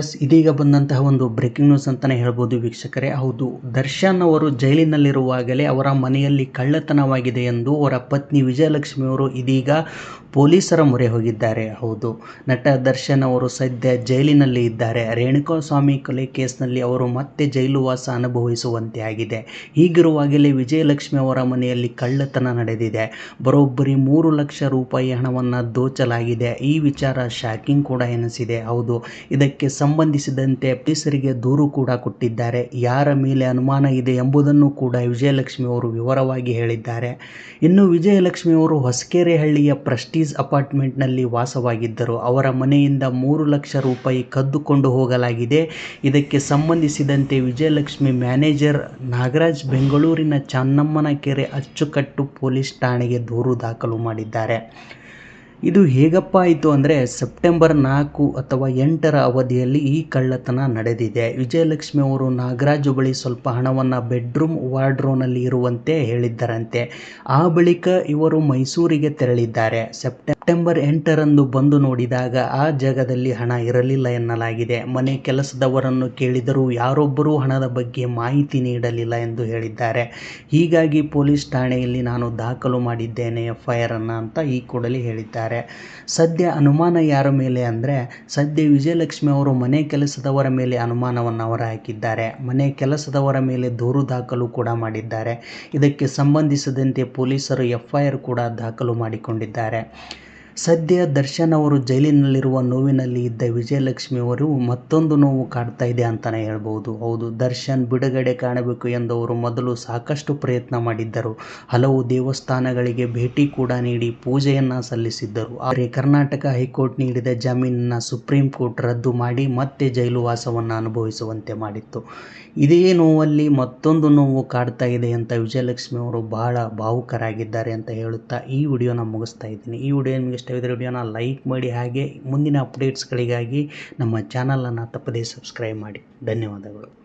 S, ಇದೀಗ ಬಂದಂತಹ ಒಂದು ಬ್ರೇಕಿಂಗ್ ನ್ಯೂಸ್ ಅಂತಲೇ ಹೇಳ್ಬೋದು ವೀಕ್ಷಕರೇ. ಹೌದು, ದರ್ಶನ್ ಅವರು ಜೈಲಿನಲ್ಲಿರುವಾಗಲೇ ಅವರ ಮನೆಯಲ್ಲಿ ಕಳ್ಳತನವಾಗಿದೆ ಎಂದು ಅವರ ಪತ್ನಿ ವಿಜಯಲಕ್ಷ್ಮಿ ಅವರು ಇದೀಗ ಪೊಲೀಸರ ಮೊರೆ ಹೋಗಿದ್ದಾರೆ. ಹೌದು, ನಟ ದರ್ಶನ್ ಅವರು ಸದ್ಯ ಜೈಲಿನಲ್ಲಿ ಇದ್ದಾರೆ. ರೇಣುಕಾಸ್ವಾಮಿ ಕೊಲೆ ಕೇಸ್ನಲ್ಲಿ ಅವರು ಮತ್ತೆ ಜೈಲುವಾಸ ಅನುಭವಿಸುವಂತೆ ಆಗಿದೆ. ಹೀಗಿರುವಾಗಲೇ ವಿಜಯಲಕ್ಷ್ಮಿ ಅವರ ಮನೆಯಲ್ಲಿ ಕಳ್ಳತನ ನಡೆದಿದೆ. ಬರೋಬ್ಬರಿ ಮೂರು ಲಕ್ಷ ರೂಪಾಯಿ ಹಣವನ್ನು ದೋಚಲಾಗಿದೆ. ಈ ವಿಚಾರ ಶಾಕಿಂಗ್ ಕೂಡ ಎನಿಸಿದೆ. ಹೌದು, ಇದಕ್ಕೆ ಸಂಬಂಧಿಸಿದಂತೆ ಪೊಲೀಸರಿಗೆ ದೂರು ಕೂಡ ಕೊಟ್ಟಿದ್ದಾರೆ. ಯಾರ ಮೇಲೆ ಅನುಮಾನ ಇದೆ ಎಂಬುದನ್ನು ಕೂಡ ವಿಜಯಲಕ್ಷ್ಮಿ ಅವರು ವಿವರವಾಗಿ ಹೇಳಿದ್ದಾರೆ. ಇನ್ನು ವಿಜಯಲಕ್ಷ್ಮಿ ಅವರು ಹೊಸಕೆರೆಹಳ್ಳಿಯ ಪ್ರೆಸ್ಟೀಜ್ ಅಪಾರ್ಟ್ಮೆಂಟ್ನಲ್ಲಿ ವಾಸವಾಗಿದ್ದರು. ಅವರ ಮನೆಯಿಂದ ಮೂರು ಲಕ್ಷ ರೂಪಾಯಿ ಕದ್ದುಕೊಂಡು ಹೋಗಲಾಗಿದೆ. ಇದಕ್ಕೆ ಸಂಬಂಧಿಸಿದಂತೆ ವಿಜಯಲಕ್ಷ್ಮಿ ಮ್ಯಾನೇಜರ್ ನಾಗರಾಜ್ ಬೆಂಗಳೂರಿನ ಚನ್ನಮ್ಮನ ಕೆರೆ ಅಚ್ಚುಕಟ್ಟು ಪೊಲೀಸ್ ಠಾಣೆಗೆ ದೂರು ದಾಖಲು ಮಾಡಿದ್ದಾರೆ. ಇದು ಹೇಗಪ್ಪ ಆಯಿತು ಅಂದರೆ ಸೆಪ್ಟೆಂಬರ್ ನಾಲ್ಕು ಅಥವಾ ಎಂಟರ ಅವಧಿಯಲ್ಲಿ ಈ ಕಳ್ಳತನ ನಡೆದಿದೆ. ವಿಜಯಲಕ್ಷ್ಮಿ ಅವರು ನಾಗರಾಜು ಬಳಿ ಸ್ವಲ್ಪ ಹಣವನ್ನು ಬೆಡ್ರೂಮ್, ವಾರ್ಡ್ರೋನಲ್ಲಿ ಇರುವಂತೆ ಹೇಳಿದ್ದರಂತೆ. ಆ ಬಳಿಕ ಇವರು ಮೈಸೂರಿಗೆ ತೆರಳಿದ್ದಾರೆ. ಸೆಪ್ಟೆಂಬರ್ ಎಂಟರಂದು ಬಂದು ನೋಡಿದಾಗ ಆ ಜಾಗದಲ್ಲಿ ಹಣ ಇರಲಿಲ್ಲ ಎನ್ನಲಾಗಿದೆ. ಮನೆ ಕೆಲಸದವರನ್ನು ಕೇಳಿದರೂ ಯಾರೊಬ್ಬರೂ ಹಣದ ಬಗ್ಗೆ ಮಾಹಿತಿ ನೀಡಲಿಲ್ಲ ಎಂದು ಹೇಳಿದ್ದಾರೆ. ಹೀಗಾಗಿ ಪೊಲೀಸ್ ಠಾಣೆಯಲ್ಲಿ ನಾನು ದಾಖಲು ಮಾಡಿದ್ದೇನೆ ಎಫ್ ಐ ಆರನ್ನು ಅಂತ ಈ ಕೂಡಲೇ ಹೇಳಿದ್ದಾರೆ. ಸದ್ಯ ಅನುಮಾನ ಯಾರ ಮೇಲೆ ಅಂದರೆ, ಸದ್ಯ ವಿಜಯಲಕ್ಷ್ಮಿ ಅವರು ಮನೆ ಕೆಲಸದವರ ಮೇಲೆ ಅನುಮಾನವನ್ನು ಅವರು ಹಾಕಿದ್ದಾರೆ. ಮನೆ ಕೆಲಸದವರ ಮೇಲೆ ದೂರು ದಾಖಲು ಕೂಡ ಮಾಡಿದ್ದಾರೆ. ಇದಕ್ಕೆ ಸಂಬಂಧಿಸಿದಂತೆ ಪೊಲೀಸರು ಎಫ್ ಐ ಆರ್ ಕೂಡ ದಾಖಲು ಮಾಡಿಕೊಂಡಿದ್ದಾರೆ. ಸದ್ಯ ದರ್ಶನ್ ಅವರು ಜೈಲಿನಲ್ಲಿರುವ ನೋವಿನಲ್ಲಿ ಇದ್ದ ವಿಜಯಲಕ್ಷ್ಮಿ ಅವರು ಮತ್ತೊಂದು ನೋವು ಕಾಡ್ತಾ ಇದೆ ಅಂತಾನೆ ಹೇಳ್ಬೋದು. ಹೌದು, ದರ್ಶನ್ ಬಿಡುಗಡೆ ಕಾಣಬೇಕು ಎಂದು ಅವರು ಮೊದಲು ಸಾಕಷ್ಟು ಪ್ರಯತ್ನ ಮಾಡಿದ್ದರು. ಹಲವು ದೇವಸ್ಥಾನಗಳಿಗೆ ಭೇಟಿ ಕೂಡ ನೀಡಿ ಪೂಜೆಯನ್ನು ಸಲ್ಲಿಸಿದ್ದರು. ಆದರೆ ಕರ್ನಾಟಕ ಹೈಕೋರ್ಟ್ ನೀಡಿದ ಜಾಮೀನನ್ನು ಸುಪ್ರೀಂ ಕೋರ್ಟ್ ರದ್ದು ಮಾಡಿ ಮತ್ತೆ ಜೈಲು ವಾಸವನ್ನು ಅನುಭವಿಸುವಂತೆ ಮಾಡಿತ್ತು. ಇದೇ ನೋವಲ್ಲಿ ಮತ್ತೊಂದು ನೋವು ಕಾಡ್ತಾ ಇದೆ ಅಂತ ವಿಜಯಲಕ್ಷ್ಮಿ ಅವರು ಬಹಳ ಭಾವುಕರಾಗಿದ್ದಾರೆ ಅಂತ ಹೇಳುತ್ತಾ ಈ ವಿಡಿಯೋನ ಮುಗಿಸ್ತಾ ಇದ್ದೀನಿ. ಈ ವಿಡಿಯೋ ನಿಮಗೆ ಇಷ್ಟವಿದ್ದರೆ ವಿಡಿಯೋನ ಲೈಕ್ ಮಾಡಿ ಹಾಗೆ ಮುಂದಿನ ಅಪ್ಡೇಟ್ಸ್ಗಳಿಗಾಗಿ ನಮ್ಮ ಚಾನಲನ್ನು ತಪ್ಪದೇ ಸಬ್ಸ್ಕ್ರೈಬ್ ಮಾಡಿ. ಧನ್ಯವಾದಗಳು.